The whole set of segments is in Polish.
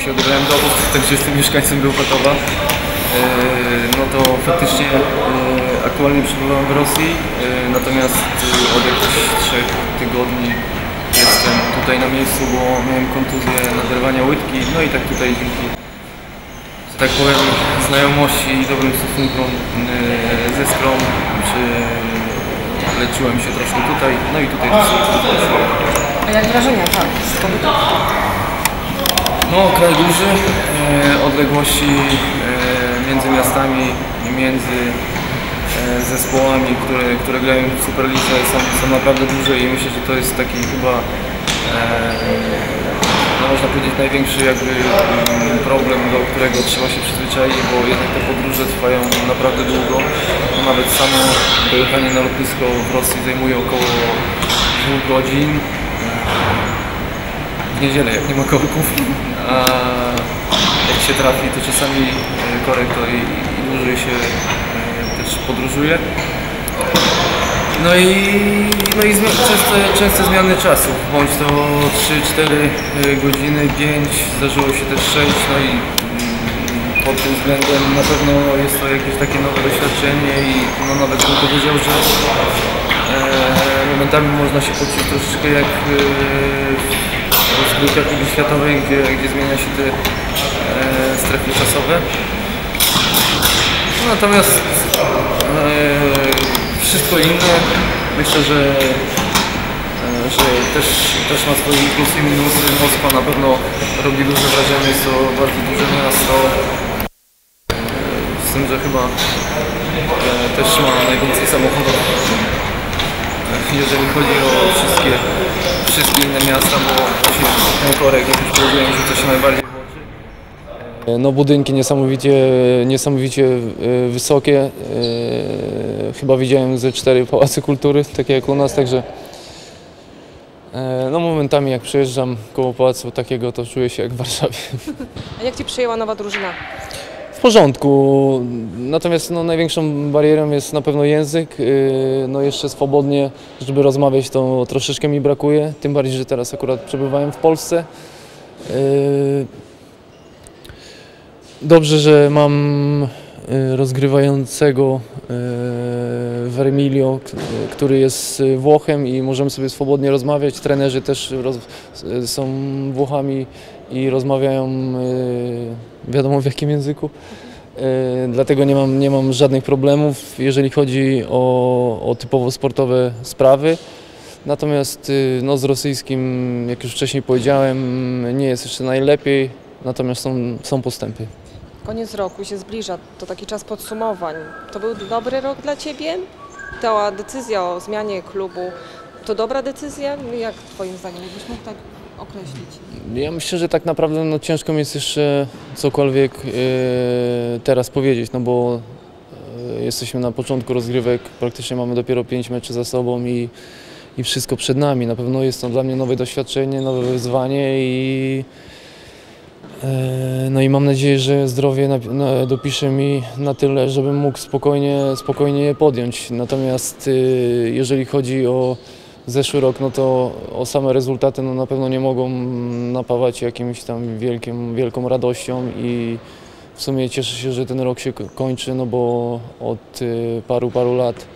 się odebrałem do obóz, także jestem mieszkańcem Bełchatowa. No to faktycznie e, aktualnie przebywam w Rosji, e, natomiast e, od jakichś trzech tygodni jestem tutaj na miejscu, bo miałem kontuzję naderwania łydki, no i tak tutaj dzięki, tak powiem, znajomości i dobrym stosunkom ze Skrom, czy leczyłem się troszkę tutaj, no i tutaj też A jak wrażenia tam z? No, kraj duży, e, odległości e, między miastami i między e, zespołami, które, które grają w Superlidze są, są naprawdę duże i myślę, że to jest taki chyba, e, no można powiedzieć, największy jakby mm, problem, do którego trzeba się przyzwyczaić, bo jednak te podróże trwają naprawdę długo. Nawet samo dojechanie na lotnisko w Rosji zajmuje około dwóch godzin niedzielę, jak nie ma korków, a jak się trafi, to czasami e, korek to i, i dłużej się e, też podróżuje. No i, no i częste, częste zmiany czasów, bądź to 3-4 e, godziny, 5, zdarzyło się też 6, no i mm, pod tym względem na pewno jest to jakieś takie nowe doświadczenie i no nawet bym powiedział, że e, momentami można się poczuć troszeczkę jak e, rozgrywkach Ligi Światowej, gdzie, gdzie zmienia się te e, strefy czasowe. Natomiast e, wszystko inne myślę, że, e, że też, też ma swoje plusy i minusy. Moskwa na pewno robi duże wrażenie, jest to bardzo duże miasto. E, Z tym, że chyba e, też ma najwięcej samochodów jeżeli chodzi o wszystkie, wszystkie inne miasta, bo właśnie ten korek, jak już powiedziałem, że to się najbardziej oczy. No budynki niesamowicie, niesamowicie e, wysokie. E, Chyba widziałem ze cztery pałace kultury, takie jak u nas, także e, no momentami jak przejeżdżam koło pałacu takiego, to czuję się jak w Warszawie. A jak Ci przyjęła nowa drużyna? Porządku, natomiast no, największą barierą jest na pewno język. Yy, No jeszcze swobodnie, żeby rozmawiać, to troszeczkę mi brakuje, tym bardziej, że teraz akurat przebywałem w Polsce. Yy, Dobrze, że mam rozgrywającego yy, Vermilio, który jest yy, Włochem i możemy sobie swobodnie rozmawiać. Trenerzy też są Włochami i rozmawiają wiadomo w jakim języku. Dlatego nie mam, nie mam żadnych problemów, jeżeli chodzi o, o typowo sportowe sprawy. Natomiast no, z rosyjskim, jak już wcześniej powiedziałem, nie jest jeszcze najlepiej, natomiast są, są postępy. Koniec roku się zbliża, to taki czas podsumowań. To był dobry rok dla Ciebie? Ta decyzja o zmianie klubu, to dobra decyzja? Jak Twoim zdaniem, jakbyś mógł tak określić? Ja myślę, że tak naprawdę no, ciężko mi jest jeszcze cokolwiek yy, teraz powiedzieć, no bo yy, jesteśmy na początku rozgrywek, praktycznie mamy dopiero pięć meczy za sobą i, i wszystko przed nami. Na pewno jest to dla mnie nowe doświadczenie, nowe wyzwanie i no i mam nadzieję, że zdrowie dopisze mi na tyle, żebym mógł spokojnie, spokojnie je podjąć. Natomiast yy, jeżeli chodzi o zeszły rok, no to o same rezultaty no na pewno nie mogą napawać jakimś tam wielkim, wielką radością i w sumie cieszę się, że ten rok się ko- kończy, no bo od y, paru, paru lat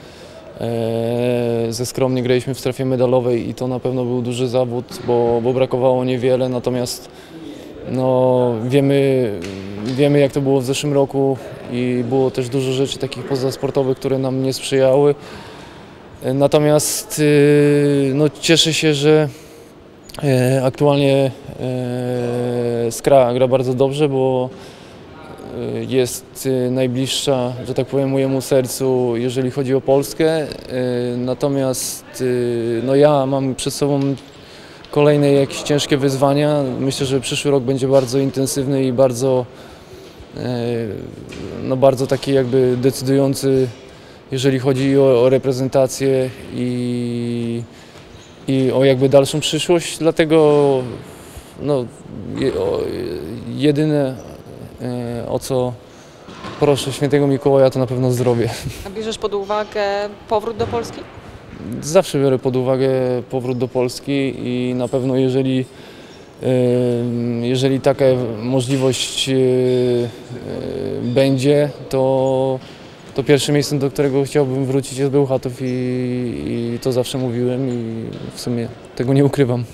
e, ze skromnie graliśmy w strefie medalowej i to na pewno był duży zawód, bo, bo brakowało niewiele, natomiast no, wiemy, wiemy jak to było w zeszłym roku i było też dużo rzeczy takich pozasportowych, które nam nie sprzyjały. Natomiast y, no, cieszę się, że e, aktualnie e, Skra gra bardzo dobrze, bo jest najbliższa, że tak powiem, mojemu sercu, jeżeli chodzi o Polskę. Natomiast no, ja mam przed sobą kolejne jakieś ciężkie wyzwania. Myślę, że przyszły rok będzie bardzo intensywny i bardzo, e, no, bardzo taki jakby decydujący jeżeli chodzi o, o reprezentację i, i o jakby dalszą przyszłość. Dlatego no, jedyne e, o co proszę świętego Mikołaja to na pewno zdrowie. A bierzesz pod uwagę powrót do Polski? Zawsze biorę pod uwagę powrót do Polski i na pewno jeżeli Jeżeli taka możliwość yy, yy, będzie, to, to pierwszym miejscem, do którego chciałbym wrócić jest Bełchatów i, i to zawsze mówiłem i w sumie tego nie ukrywam.